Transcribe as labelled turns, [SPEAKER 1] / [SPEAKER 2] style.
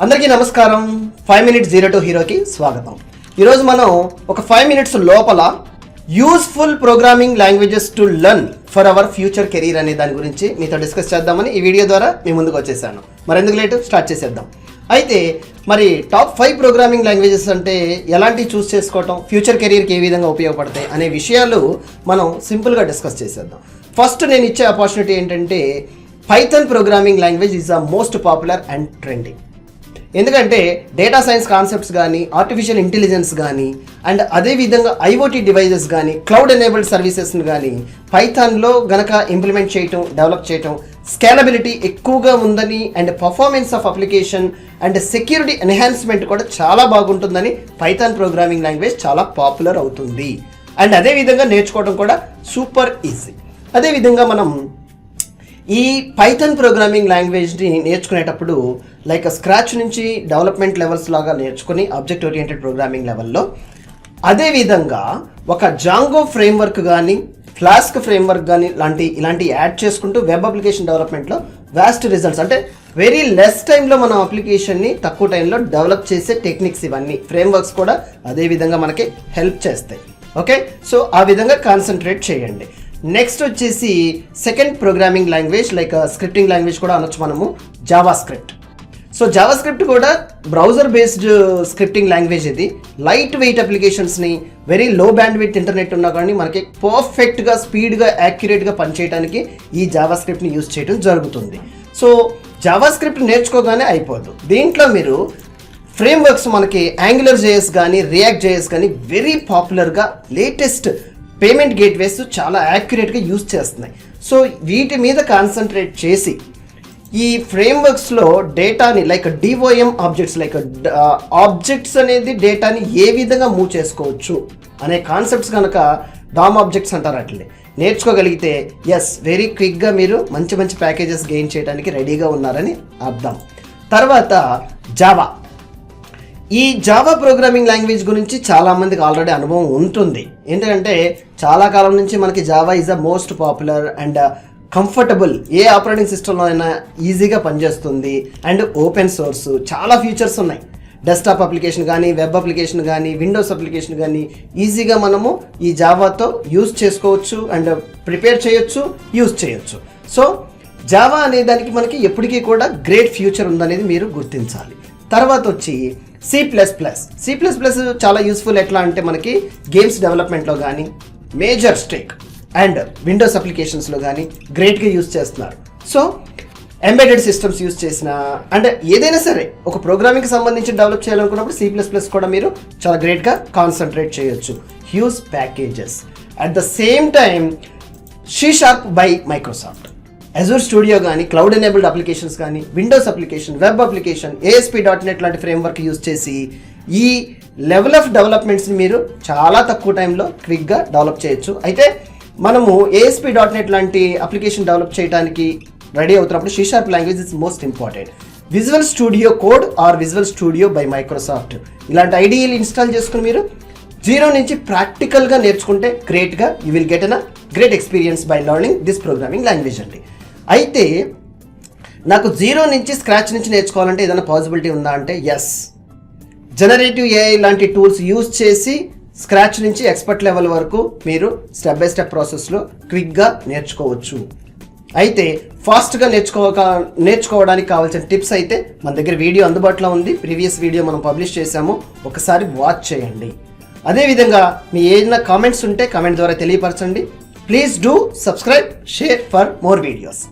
[SPEAKER 1] అందరికీ నమస్కారం. Five minutes zero to హీరోకి స్వాగతం. ఈరోజు మనం ఒక ఫైవ్ మినిట్స్ లోపల useful programming languages to learn for our future career అనే దాని గురించి మీతో డిస్కస్ చేద్దామని ఈ వీడియో ద్వారా మీ ముందుకు వచ్చేసాను. మరి ఎందుకు లేటు? స్టార్ట్ చేసేద్దాం. అయితే మరి టాప్ ఫైవ్ ప్రోగ్రామింగ్ లాంగ్వేజెస్ అంటే ఎలాంటివి చూస్ చేసుకోవటం ఫ్యూచర్ కెరీర్కి ఏ విధంగా ఉపయోగపడతాయి అనే విషయాలు మనం సింపుల్గా డిస్కస్ చేసేద్దాం. ఫస్ట్ నేను ఇచ్చే ఆపర్చునిటీ ఏంటంటే python programming language is the most popular and trending ఎందుకంటే డేటా సైన్స్ కాన్సెప్ట్స్ కానీ ఆర్టిఫిషియల్ ఇంటెలిజెన్స్ కానీ అండ్ అదేవిధంగా ఐఓటీ డివైజెస్ కానీ క్లౌడ్ ఎనేబుల్డ్ సర్వీసెస్ని కానీ పైథాన్లో గనక ఇంప్లిమెంట్ చేయటం డెవలప్ చేయటం స్కేలబిలిటీ ఎక్కువగా ఉందని and performance of application and security enhancement కూడా చాలా బాగుంటుందని పైథాన్ ప్రోగ్రామింగ్ లాంగ్వేజ్ చాలా పాపులర్ అవుతుంది. అండ్ అదేవిధంగా నేర్చుకోవడం కూడా సూపర్ ఈజీ అదేవిధంగా మనం ఈ పైథన్ ప్రోగ్రామింగ్ లాంగ్వేజ్ని నేర్చుకునేటప్పుడు లైక్ స్క్రాచ్ నుంచి డెవలప్మెంట్ లెవెల్స్ లాగా నేర్చుకుని ఆబ్జెక్ట్ ఓరియంటెడ్ ప్రోగ్రామింగ్ లెవెల్లో అదేవిధంగా ఒక జాంగో ఫ్రేమ్వర్క్ కానీ ఫ్లాస్క్ ఫ్రేమ్వర్క్ కానీ లాంటి ఇలాంటి యాడ్ చేసుకుంటూ వెబ్ అప్లికేషన్ డెవలప్మెంట్లో వ్యాస్ట్ రిజల్ట్స్ అంటే వెరీ లెస్ టైంలో మనం అప్లికేషన్ని తక్కువ టైంలో డెవలప్ చేసే టెక్నిక్స్ ఇవన్నీ ఫ్రేమ్వర్క్స్ కూడా అదే విధంగా మనకి హెల్ప్ చేస్తాయి. ఓకే సో ఆ విధంగా కాన్సన్ట్రేట్ చేయండి. నెక్స్ట్ వచ్చేసి second programming language like scripting language కూడా అనొచ్చు మనము JavaScript so JavaScript కూడా బ్రౌజర్ బేస్డ్ స్క్రిప్టింగ్ లాంగ్వేజ్ ఇది. లైట్ వెయిట్ అప్లికేషన్స్ని very low bandwidth internet ఉన్నా కానీ మనకి పర్ఫెక్ట్గా స్పీడ్గా యాక్యురేట్గా పనిచేయడానికి ఈ జావా స్క్రిప్ట్ని యూజ్ చేయడం జరుగుతుంది. సో జావా స్క్రిప్ట్ నేర్చుకోగానే అయిపోదు. దీంట్లో మీరు ఫ్రేమ్వర్క్స్ మనకి యాంగులర్ జేఎస్ కానీ రియాక్ట్ జేఎస్ కానీ వెరీ పాపులర్గా లేటెస్ట్ పేమెంట్ గేట్వేస్ చాలా యాక్యురేట్గా యూజ్ చేస్తున్నాయి. సో వీటి మీద కాన్సన్ట్రేట్ చేసి ఈ ఫ్రేమ్వర్క్స్లో డేటాని like DOM objects like objects అనేది డేటాని ఏ విధంగా మూవ్ చేసుకోవచ్చు అనే కాన్సెప్ట్స్ కనుక డామ్ ఆబ్జెక్ట్స్ అంటారు అట్లే నేర్చుకోగలిగితే ఎస్ వెరీ క్విక్గా మీరు మంచి మంచి ప్యాకేజెస్ గెయిన్ చేయడానికి రెడీగా ఉన్నారని అర్థం. తర్వాత జావా ఈ జావా ప్రోగ్రామింగ్ లాంగ్వేజ్ గురించి చాలామందికి ఆల్రెడీ అనుభవం ఉంటుంది. ఏంటంటే చాలా కాలం నుంచి మనకి Java is the most popular and comfortable A operating సిస్టంలో అయినా ఈజీగా పనిచేస్తుంది. అండ్ ఓపెన్ సోర్స్ చాలా ఫీచర్స్ ఉన్నాయి. డెస్క్టాప్ అప్లికేషన్ కానీ వెబ్ అప్లికేషన్ కానీ విండోస్ అప్లికేషన్ కానీ ఈజీగా మనము ఈ జావాతో యూజ్ చేసుకోవచ్చు అండ్ ప్రిపేర్ చేయొచ్చు యూజ్ చేయొచ్చు. సో జావా అనే దానికి మనకి ఎప్పటికీ కూడా గ్రేట్ ఫ్యూచర్ ఉందనేది మీరు గుర్తించాలి. తర్వాత వచ్చి C plus plus C plus plus చాలా యూస్ఫుల్ ఎట్లా అంటే మనకి గేమ్స్ డెవలప్మెంట్లో కానీ మేజర్ స్టేక్ అండ్ విండోస్ అప్లికేషన్స్లో కానీ గ్రేట్గా యూస్ చేస్తున్నారు. సో ఎంబెడెడ్ సిస్టమ్స్ యూస్ చేసిన అండ్ ఏదైనా సరే ఒక ప్రోగ్రామింగ్కి సంబంధించి డెవలప్ చేయాలనుకున్నప్పుడు సి ప్లస్ ప్లస్ కూడా మీరు చాలా గ్రేట్గా కాన్సన్ట్రేట్ చేయొచ్చు. Huge packages at the same time C sharp by Microsoft Azure studio కానీ క్లౌడ్ ఎనేబుల్డ్ అప్లికేషన్స్ కానీ windows application web application ASP dot net లాంటి ఫ్రేమ్వర్క్ యూజ్ చేసి ఈ లెవెల్ ఆఫ్ డెవలప్మెంట్స్ని మీరు చాలా తక్కువ టైంలో క్విక్గా డెవలప్ చేయొచ్చు. అయితే మనము ఏఎస్పీ డాట్ నెట్ లాంటి అప్లికేషన్ డెవలప్ చేయడానికి రెడీ అవుతున్నప్పుడు C sharp language is most important visual studio code or visual studio by Microsoft ఇలాంటి ఐడియలు ఇన్స్టాల్ చేసుకుని మీరు జీరో నుంచి ప్రాక్టికల్గా నేర్చుకుంటే గ్రేట్గా you will get an great experience by learning this programming language అండి. అయితే నాకు జీరో నుంచి స్క్రాచ్ నుంచి నేర్చుకోవాలంటే ఏదైనా పాసిబిలిటీ ఉందా అంటే ఎస్ జనరేటివ్ ఏఐ లాంటి టూల్స్ యూజ్ చేసి స్క్రాచ్ నుంచి ఎక్స్పర్ట్ లెవెల్ వరకు మీరు స్టెప్ బై స్టెప్ ప్రాసెస్లో క్విక్గా నేర్చుకోవచ్చు. అయితే ఫాస్ట్గా నేర్చుకోక నేర్చుకోవడానికి కావాల్సిన టిప్స్ అయితే మన దగ్గర వీడియో అందుబాటులో ఉంది. ప్రీవియస్ వీడియో మనం పబ్లిష్ చేశాము. ఒకసారి వాచ్ చేయండి. అదేవిధంగా మీ ఏదైనా కామెంట్స్ ఉంటే కామెంట్ ద్వారా తెలియపరచండి. Please do subscribe share for more videos.